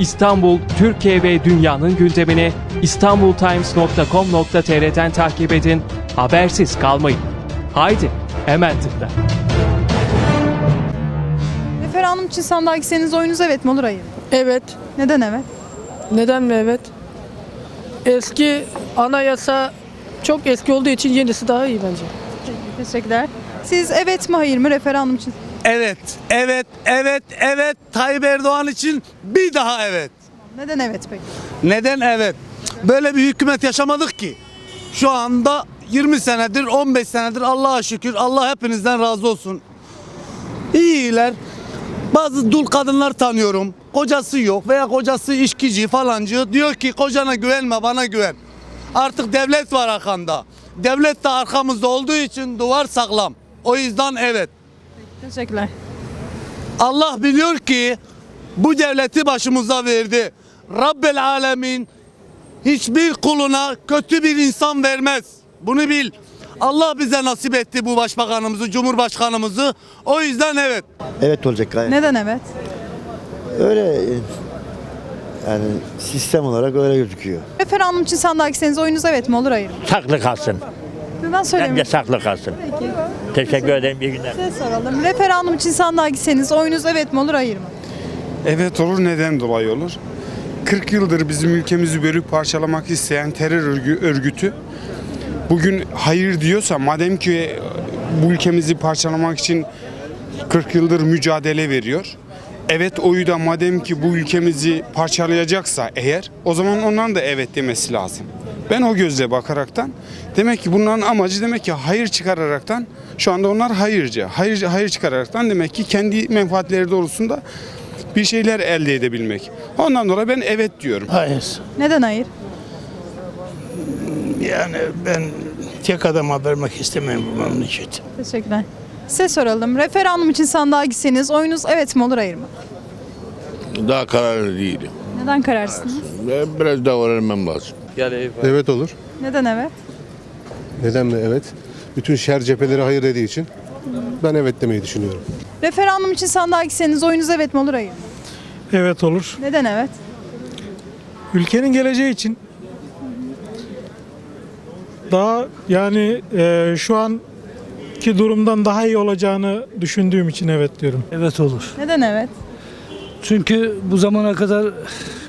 İstanbul, Türkiye ve dünyanın gündemini istanbultimes.com.tr'den takip edin, habersiz kalmayın. Haydi, hemen tıkla. Nefer Hanım için sandığa gitseniz oyunuz evet mi olur hayır mı? Evet. Neden evet? Neden mi evet? Eski anayasa çok eski olduğu için yenisi daha iyi bence. Teşekkürler. Siz evet mi hayır mı referandum için? Evet, evet, evet, evet. Tayyip Erdoğan için bir daha evet. Neden evet peki? Neden evet? Böyle bir hükümet yaşamadık ki. Şu anda 20 senedir, 15 senedir Allah'a şükür. Allah hepinizden razı olsun. İyiler. Bazı dul kadınlar tanıyorum. Kocası yok veya kocası işkici falancı. Diyor ki kocana güvenme bana güven. Artık devlet var arkanda. Devlet de arkamızda olduğu için duvar sağlam. O yüzden evet. Teşekkürler. Allah biliyor ki bu devleti başımıza verdi. Rabbel alemin hiçbir kuluna kötü bir insan vermez. Bunu bil. Allah bize nasip etti bu başbakanımızı, cumhurbaşkanımızı. O yüzden evet. Evet olacak gayet. Neden evet? Öyle yani sistem olarak öyle gözüküyor. Referandum için sandığa gitseniz oyunuz evet mi olur hayır mı? Saklı kalsın. Neden Bence söylemiyorsunuz? saklı kalsın. Peki. Teşekkür ederim. İyi günler. Size soralım. Referandum için sandığa gitseniz oyunuz evet mi olur hayır mı? Evet olur neden dolayı olur? 40 yıldır bizim ülkemizi bölüp parçalamak isteyen terör örgü- örgütü bugün hayır diyorsa madem ki bu ülkemizi parçalamak için 40 yıldır mücadele veriyor. Evet oyu da madem ki bu ülkemizi parçalayacaksa eğer o zaman ondan da evet demesi lazım. Ben o gözle bakaraktan demek ki bunların amacı demek ki hayır çıkararaktan şu anda onlar hayırcı. Hayır, hayır çıkararaktan demek ki kendi menfaatleri doğrultusunda bir şeyler elde edebilmek. Ondan dolayı ben evet diyorum. Hayır. Neden hayır? Yani ben tek adama vermek istemem bu memleket. Teşekkürler. Size soralım. Referandum için sandığa gitseniz oyunuz evet mi olur hayır mı? Daha kararlı değilim. Neden kararsınız? Ben Biraz daha öğrenmem lazım. Evet olur. Neden evet? Neden mi evet? Bütün şer cepheleri hayır dediği için ben evet demeyi düşünüyorum. Referandum için sandığa gitseniz oyunuz evet mi olur hayır mı? Evet olur. Neden evet? Ülkenin geleceği için daha yani e, şu anki durumdan daha iyi olacağını düşündüğüm için evet diyorum. Evet olur. Neden evet? Çünkü bu zamana kadar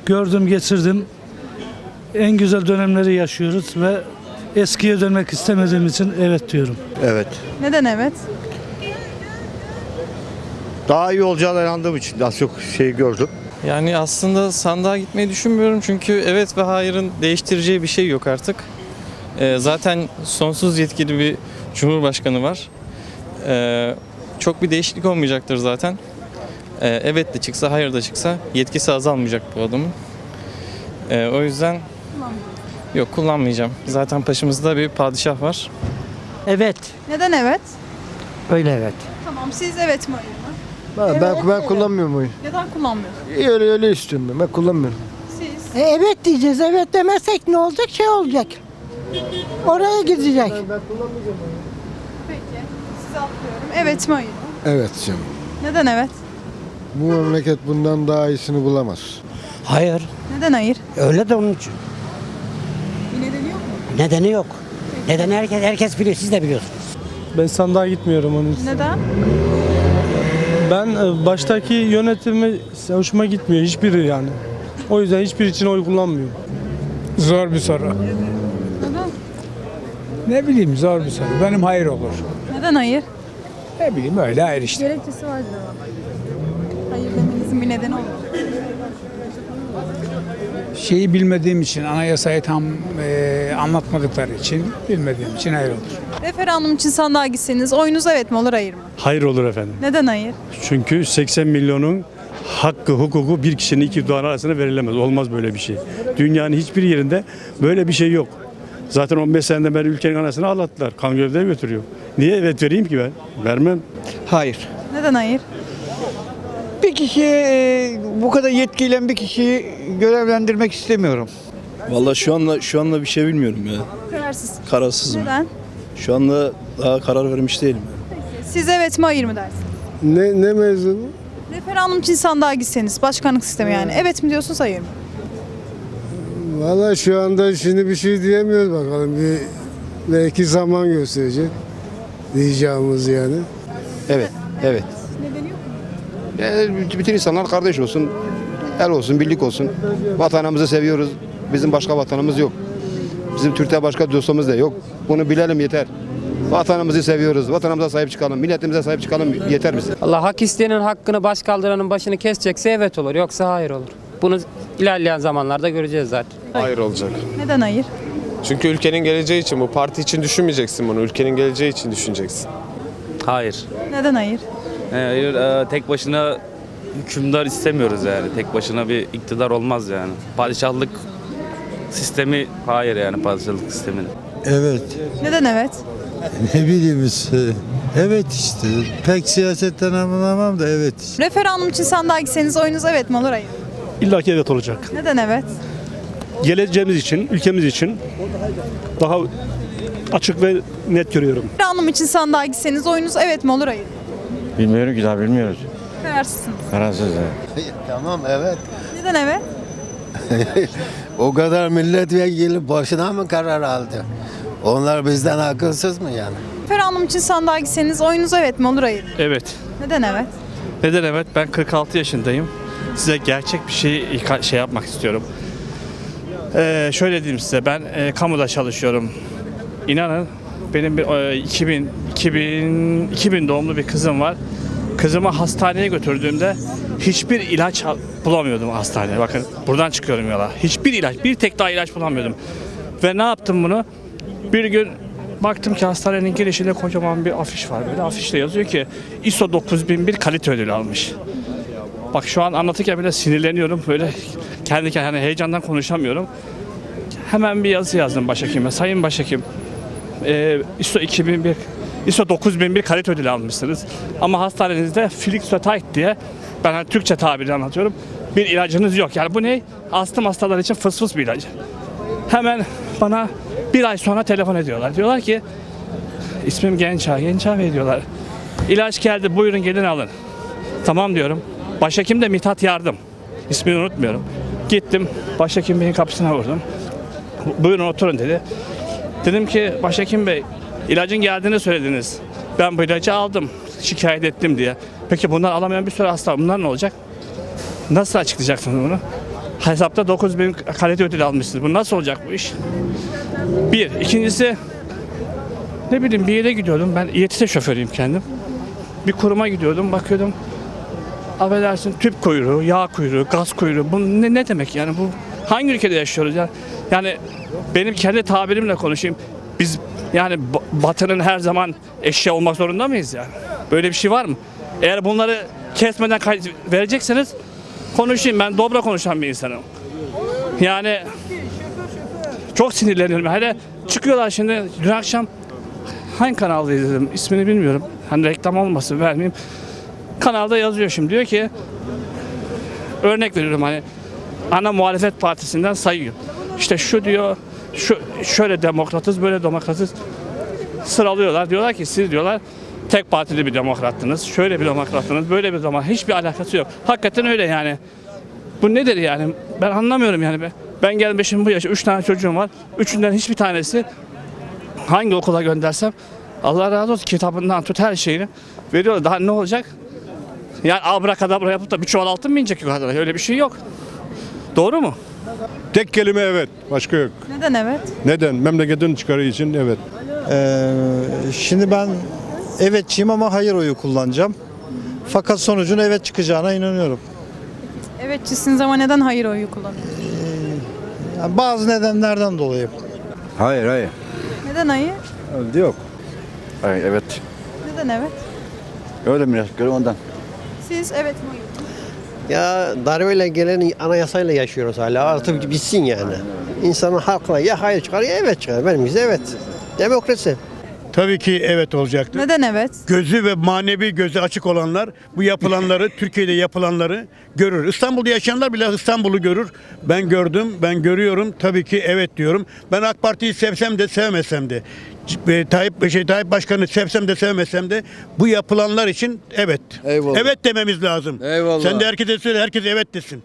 gördüm, geçirdim. En güzel dönemleri yaşıyoruz ve eskiye dönmek istemediğim için evet diyorum. Evet. Neden evet? Daha iyi olacağına inandığım için az çok şey gördüm. Yani aslında sandığa gitmeyi düşünmüyorum çünkü evet ve hayırın değiştireceği bir şey yok artık. Ee, zaten sonsuz yetkili bir cumhurbaşkanı var. Ee, çok bir değişiklik olmayacaktır zaten. Ee, evet de çıksa hayır da çıksa yetkisi azalmayacak bu adamın. Ee, o yüzden yok kullanmayacağım. Zaten başımızda bir padişah var. Evet. Neden evet? Öyle evet. Tamam siz evet mi hayır mı? Ben, ben, ben kullanmıyorum oyu. Neden kullanmıyorsunuz? Öyle öyle istiyorum ben. Ben kullanmıyorum. Siz? evet diyeceğiz. Evet demezsek ne olacak? Şey olacak. Oraya gidecek. Peki. Size atlıyorum. Evet mi hayır mı? Evet canım. Neden evet? Bu memleket bundan daha iyisini bulamaz. Hayır. Neden hayır? Öyle de onun için. Nedeni yok. Nedeni herkes, herkes biliyor. Siz de biliyorsunuz. Ben sandığa gitmiyorum onun için. Neden? Ben e, baştaki yönetimi hoşuma gitmiyor hiçbiri yani. O yüzden hiçbir için oy kullanmıyorum. Zor bir soru. Neden? Ne bileyim zor bir soru. Benim hayır olur. Neden hayır? Ne bileyim öyle hayır işte. Gerekçesi vardır ama. Hayır demenizin bir nedeni olur. Şeyi bilmediğim için anayasayı tam e, anlatmadıkları için bilmediğim için hayır olur. Referandum için sandığa gitseniz oyunuz evet mi olur hayır mı? Hayır olur efendim. Neden hayır? Çünkü 80 milyonun hakkı, hukuku bir kişinin iki duvar arasında verilemez. Olmaz böyle bir şey. Dünyanın hiçbir yerinde böyle bir şey yok. Zaten 15 senede beri ülkenin anasını ağlattılar. Kan gövdeye götürüyor. Niye evet vereyim ki ben? Vermem. Hayır. Neden hayır? Kişi bu kadar yetkiyle bir kişiyi görevlendirmek istemiyorum. Vallahi şu anda şu anda bir şey bilmiyorum ya. Kararsız. Kararsızım. Neden? Şu anda daha karar vermiş değilim. Siz evet mi hayır mı dersiniz? Ne, ne mezunu? Referandum için sandığa gitseniz başkanlık sistemi yani. Evet mi diyorsunuz hayır mı? Valla şu anda şimdi bir şey diyemiyoruz bakalım. Bir, belki zaman gösterecek diyeceğimiz yani. Evet, evet. Bütün insanlar kardeş olsun, el olsun, birlik olsun. Vatanımızı seviyoruz. Bizim başka vatanımız yok. Bizim Türkiye başka dostumuz da yok. Bunu bilelim yeter. Vatanımızı seviyoruz. Vatanımıza sahip çıkalım. Milletimize sahip çıkalım. Yeter bize. Allah hak isteyenin hakkını baş kaldıranın başını kesecekse evet olur yoksa hayır olur. Bunu ilerleyen zamanlarda göreceğiz zaten. Hayır olacak. Neden hayır? Çünkü ülkenin geleceği için bu parti için düşünmeyeceksin bunu. Ülkenin geleceği için düşüneceksin. Hayır. Neden hayır? Hayır e, tek başına hükümdar istemiyoruz yani. Tek başına bir iktidar olmaz yani. Padişahlık sistemi hayır yani padişahlık sistemi. Evet. Neden evet? Ne bileyim işte. Evet işte. Pek siyasetten anlamam da evet. Referandum için sandığa gitseniz oyunuz evet mi olur hayır? mı? İlla ki evet olacak. Neden evet? Geleceğimiz için, ülkemiz için daha açık ve net görüyorum. Referandum için sandığa gitseniz oyunuz evet mi olur hayır? mı? Bilmiyorum ki daha bilmiyoruz. Kararsızsınız. Kararsız. Tamam evet. Neden evet? O kadar milletvekili boşuna mı karar aldı? Onlar bizden akılsız mı yani? Referandum için sandığa gitseniz oyunuz evet mi olur hayır? mı? Evet. Neden evet? Neden evet? Ben 46 yaşındayım. Size gerçek bir şey şey yapmak istiyorum. Ee, şöyle diyeyim size ben e, kamuda çalışıyorum. İnanın benim bir e, 2000 2000 2000 doğumlu bir kızım var. Kızımı hastaneye götürdüğümde hiçbir ilaç bulamıyordum hastaneye. Bakın buradan çıkıyorum yola. Hiçbir ilaç, bir tek daha ilaç bulamıyordum. Ve ne yaptım bunu? Bir gün baktım ki hastanenin girişinde kocaman bir afiş var. Böyle afişte yazıyor ki ISO 9001 kalite ödülü almış. Bak şu an anlatırken bile sinirleniyorum. Böyle kendi kendime heyecandan konuşamıyorum. Hemen bir yazı yazdım başhekime. Sayın başhekim, ISO 2001 ISO 9001 kalite ödülü almışsınız. Ama hastanenizde Flixotide diye ben hani Türkçe tabiri anlatıyorum. Bir ilacınız yok. Yani bu ne? Astım hastaları için fıs fıs bir ilacı. Hemen bana bir ay sonra telefon ediyorlar. Diyorlar ki ismim Gençağ, Gençağ Bey diyorlar. İlaç geldi buyurun gelin alın. Tamam diyorum. Başhekim de Mithat Yardım. İsmini unutmuyorum. Gittim başhekim beyin kapısına vurdum. Buyurun oturun dedi. Dedim ki başhekim bey ilacın geldiğini söylediniz. Ben bu ilacı aldım. Şikayet ettim diye. Peki bundan alamayan bir sürü hasta. Bunlar ne olacak? Nasıl açıklayacaksınız bunu? Hesapta 9000 kalite ödül almışsınız. Bu nasıl olacak bu iş? Bir. İkincisi ne bileyim bir yere gidiyordum. Ben İETT şoförüyüm kendim. Bir kuruma gidiyordum. Bakıyordum affedersin tüp kuyruğu, yağ kuyruğu, gaz kuyruğu. Bu ne, ne demek yani bu hangi ülkede yaşıyoruz ya? Yani benim kendi tabirimle konuşayım. Biz yani ba- batının her zaman eşya olmak zorunda mıyız yani? Böyle bir şey var mı? Eğer bunları kesmeden verecekseniz konuşayım. Ben dobra konuşan bir insanım. Yani çok sinirleniyorum. Hele çıkıyorlar şimdi dün akşam hangi kanalda izledim ismini bilmiyorum. Hani reklam olmasın vermeyeyim. Kanalda yazıyor şimdi diyor ki örnek veriyorum hani ana muhalefet partisinden sayıyor. İşte şu diyor şu şöyle demokratız böyle demokratız sıralıyorlar. Diyorlar ki siz diyorlar tek partili bir demokrattınız. Şöyle bir demokrattınız. Böyle bir zaman hiçbir alakası yok. Hakikaten öyle yani. Bu nedir yani? Ben anlamıyorum yani. Ben- Ben gelmişim bu yaşa. Üç tane çocuğum var. Üçünden hiçbir tanesi hangi okula göndersem Allah razı olsun kitabından tut her şeyini veriyorlar. Daha ne olacak? Yani abrakadabra yapıp da bir çuval altın mı inecek yukarıda? Öyle bir şey yok. Doğru mu? Tek kelime evet. Başka yok. Neden evet? Neden? Memleketin çıkarı için evet. şimdi ben evetçiyim ama hayır oyu kullanacağım. Fakat sonucun evet çıkacağına inanıyorum. Evetçisiniz ama neden hayır oyu kullanıyorsunuz? Yani bazı nedenlerden dolayı. Hayır hayır. Neden hayır? Yok. Hayır evet. Neden evet? Öyle biraz göre ondan. Siz evet mi? Ya darbeyle gelen anayasayla yaşıyoruz hala. Artık bitsin yani. İnsanın halkına ya hayır çıkar ya evet çıkar. Benim bize evet. Demokrasi. Tabii ki evet olacaktır. Neden evet? Gözü ve manevi gözü açık olanlar bu yapılanları, Türkiye'de yapılanları görür. İstanbul'da yaşayanlar bile İstanbul'u görür. Ben gördüm, ben görüyorum. Tabii ki evet diyorum. Ben AK Parti'yi sevsem de sevmesem de e, Tayyip şey Tayyip Başkanı sevsem de sevmesem de bu yapılanlar için evet. Eyvallah. Evet dememiz lazım. Eyvallah. Sen de herkese söyle, herkes evet desin.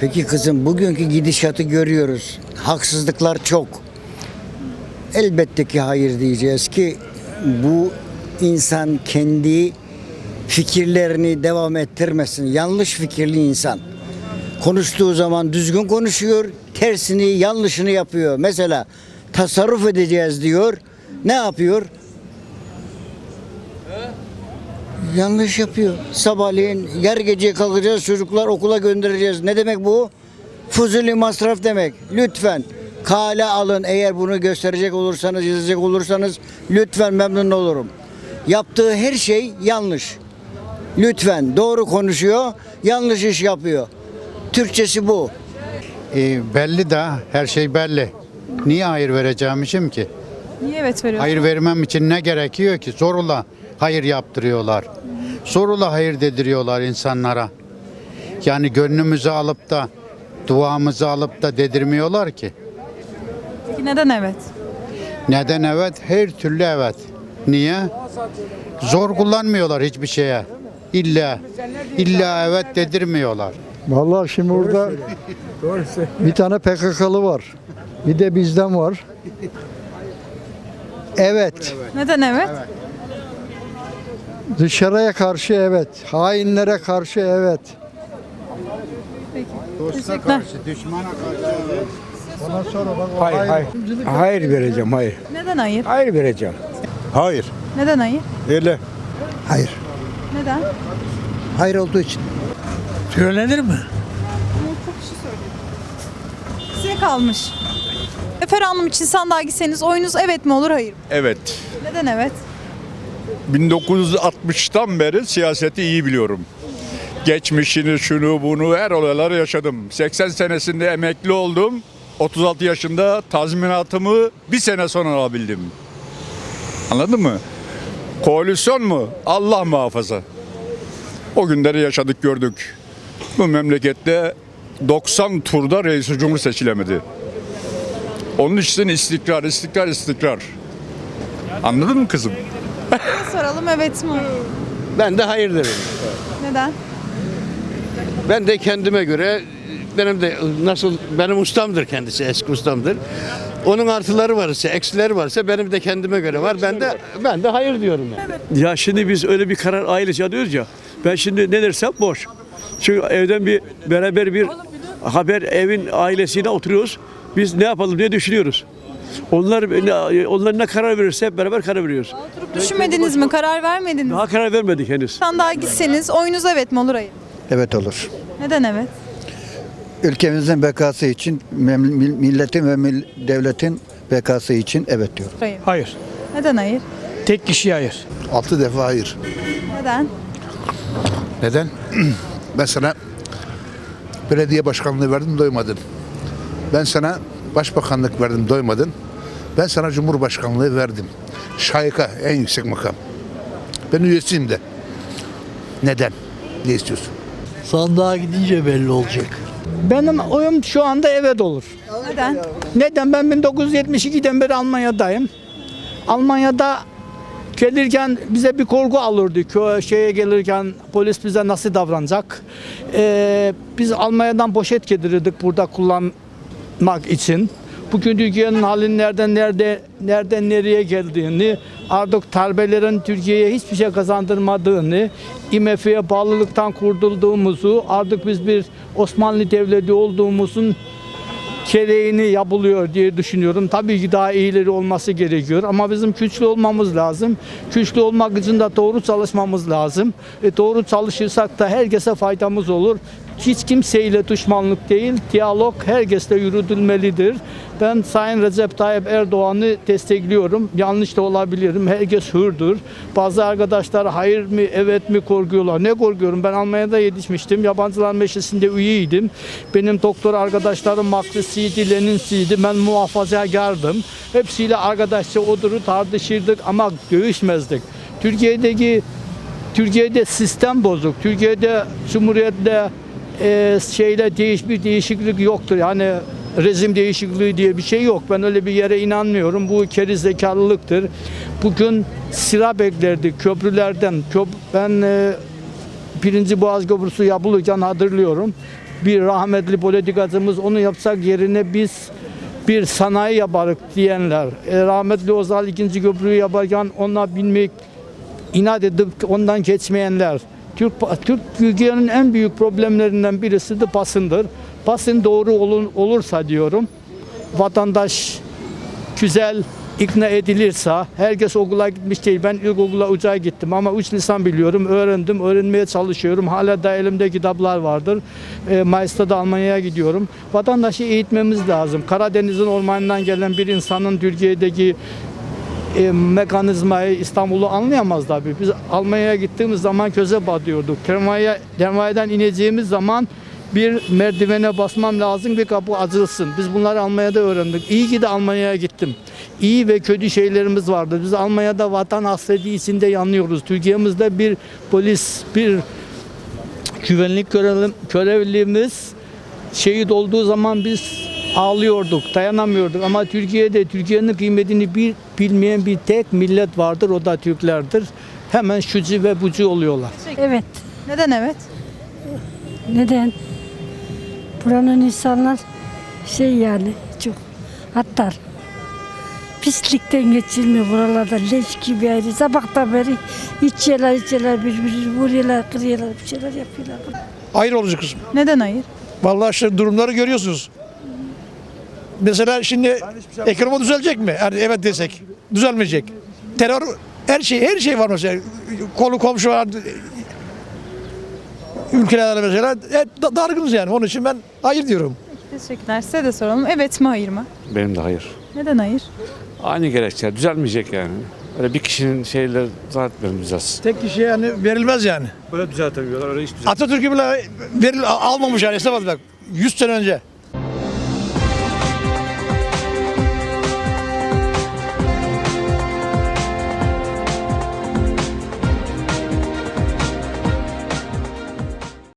Peki kızım bugünkü gidişatı görüyoruz. Haksızlıklar çok. Elbette ki hayır diyeceğiz ki bu insan kendi fikirlerini devam ettirmesin. Yanlış fikirli insan. Konuştuğu zaman düzgün konuşuyor, tersini, yanlışını yapıyor. Mesela tasarruf edeceğiz diyor. Ne yapıyor? Yanlış yapıyor. Sabahleyin yer gece kalkacağız çocuklar okula göndereceğiz. Ne demek bu? Fuzuli masraf demek. Lütfen kale alın eğer bunu gösterecek olursanız, yazacak olursanız lütfen memnun olurum. Yaptığı her şey yanlış. Lütfen doğru konuşuyor, yanlış iş yapıyor. Türkçesi bu. belli de her şey belli. Niye hayır vereceğim için ki? Niye evet veriyorsun? Hayır vermem için ne gerekiyor ki? Zorla hayır yaptırıyorlar. Zorla hayır dediriyorlar insanlara. Yani gönlümüzü alıp da duamızı alıp da dedirmiyorlar ki. Peki neden evet? Neden evet? Her türlü evet. Niye? Zor kullanmıyorlar hiçbir şeye. İlla illa evet dedirmiyorlar. Vallahi şimdi burada bir tane PKK'lı var. Bir de bizden var. Evet. Neden evet? Dışarıya karşı evet. Hainlere karşı evet. Teşekkürler. Hayır, hayır. Hayır vereceğim, hayır. Neden hayır? Hayır vereceğim. Hayır. Neden hayır? Öyle. Hayır. Neden? Hayır olduğu için. Söylenir mi? Size kalmış. Referandum için sandığa gitseniz oyunuz evet mi olur hayır mı? Evet. Neden evet? 1960'tan beri siyaseti iyi biliyorum. Geçmişini, şunu, bunu, her olayları yaşadım. 80 senesinde emekli oldum. 36 yaşında tazminatımı bir sene sonra alabildim. Anladın mı? Koalisyon mu? Allah muhafaza. O günleri yaşadık gördük. Bu memlekette 90 turda reis cumhur seçilemedi. Onun için istikrar, istikrar, istikrar. Anladın mı kızım? Soralım evet mi? Ben de hayır derim. Neden? Ben de kendime göre benim de nasıl benim ustamdır kendisi eski ustamdır. Onun artıları varsa, eksileri varsa benim de kendime göre var. Ben de ben de hayır diyorum yani. Ya şimdi biz öyle bir karar ailece alıyoruz ya. Ben şimdi ne dersem boş. Çünkü evden bir beraber bir haber evin ailesiyle oturuyoruz. Biz ne yapalım diye düşünüyoruz. Onlar ne, onlar ne karar verirse hep beraber karar veriyoruz. Oturup düşünmediniz mi? Karar vermediniz mi? Daha karar vermedik henüz. Sandığa gitseniz oyunuz evet mi olur hayır? Evet olur. Neden evet? Ülkemizin bekası için, milletin ve devletin bekası için evet diyorum. Hayır. Hayır. Neden hayır? Tek kişi hayır. Altı defa hayır. Neden? Neden? Ben sana belediye başkanlığı verdim doymadın. Ben sana başbakanlık verdim doymadın. Ben sana cumhurbaşkanlığı verdim. Şayka en yüksek makam. Ben üyesiyim de. Neden? Ne istiyorsun? Sandığa gidince belli olacak. Benim oyum şu anda evet olur. Neden? Neden? Ben 1972'den beri Almanya'dayım. Almanya'da gelirken bize bir korku alırdı. Kö şeye gelirken polis bize nasıl davranacak? Ee, biz Almanya'dan poşet getirirdik burada kullanmak için. Bugün Türkiye'nin halinin nereden nerede nereden nereye geldiğini, artık tarbelerin Türkiye'ye hiçbir şey kazandırmadığını, IMF'ye bağlılıktan kurtulduğumuzu, artık biz bir Osmanlı Devleti olduğumuzun gereğini yapılıyor diye düşünüyorum. Tabii ki daha iyileri olması gerekiyor ama bizim güçlü olmamız lazım. Güçlü olmak için de doğru çalışmamız lazım. E doğru çalışırsak da herkese faydamız olur. Hiç kimseyle düşmanlık değil, diyalog herkesle yürütülmelidir. Ben Sayın Recep Tayyip Erdoğan'ı destekliyorum. Yanlış da olabilirim. Herkes hürdür. Bazı arkadaşlar hayır mı evet mi korkuyorlar. Ne korkuyorum? Ben Almanya'da yetişmiştim. Yabancılar Meclisi'nde üyeydim. Benim doktor arkadaşlarım Marksistiydi, Leninsiydi. Ben muhafazakardım. Hepsiyle arkadaşça oturup tartışırdık ama dövüşmezdik. Türkiye'deki Türkiye'de sistem bozuk. Türkiye'de Cumhuriyet'te e, şeyle değiş bir değişiklik yoktur. Yani rejim değişikliği diye bir şey yok. Ben öyle bir yere inanmıyorum. Bu keri zekalılıktır. Bugün sıra beklerdik köprülerden. Köp ben e, birinci Boğaz Köprüsü yapılırken hatırlıyorum. Bir rahmetli politikacımız onu yapsak yerine biz bir sanayi yaparık diyenler. E, rahmetli Ozal ikinci köprüyü yaparken ona binmek inat edip ondan geçmeyenler. Türk, Türk Türkiye'nin en büyük problemlerinden birisi de basındır. Basın doğru olun, olursa diyorum, vatandaş güzel ikna edilirse, herkes okula gitmiş değil. Ben ilkokula ucağa gittim ama üç lisan biliyorum, öğrendim, öğrenmeye çalışıyorum. Hala da elimde kitaplar vardır. E, Mayıs'ta da Almanya'ya gidiyorum. Vatandaşı eğitmemiz lazım. Karadeniz'in ormanından gelen bir insanın Türkiye'deki e, mekanizmayı İstanbul'u anlayamaz tabii. Biz Almanya'ya gittiğimiz zaman köze batıyorduk. Tramvaya, tramvaydan ineceğimiz zaman bir merdivene basmam lazım bir kapı açılsın. Biz bunları Almanya'da öğrendik. İyi ki de Almanya'ya gittim. İyi ve kötü şeylerimiz vardı. Biz Almanya'da vatan hasreti içinde yanıyoruz. Türkiye'mizde bir polis, bir güvenlik görevli- görevlimiz şehit olduğu zaman biz ağlıyorduk, dayanamıyorduk. Ama Türkiye'de Türkiye'nin kıymetini bir bilmeyen bir tek millet vardır, o da Türklerdir. Hemen şucu ve bucu oluyorlar. Evet. Neden evet? Neden? Buranın insanlar şey yani çok hattar. Pislikten geçilmiyor buralarda leş gibi ayrı. Sabahtan beri içiyorlar içiyorlar birbirini vuruyorlar kırıyorlar bir şeyler yapıyorlar. Hayır olacak kızım. Neden hayır? Vallahi işte durumları görüyorsunuz. Mesela şimdi ekonomi düzelecek mi? Yani evet desek. Düzelmeyecek. Terör her şey her şey var mesela. Kolu komşu var. Ülkelerde mesela hep da- dargınız yani. Onun için ben hayır diyorum. Teşekkürler. Size de soralım. Evet mi hayır mı? Benim de hayır. Neden hayır? Aynı gerekçe düzelmeyecek yani. Öyle bir kişinin şeyle zannetmiyorum düzelsin. Tek kişiye yani verilmez yani. Böyle düzeltemiyorlar öyle hiç düzel. Atatürk'ü bile veril, almamış yani hesap bak. 100 sene önce.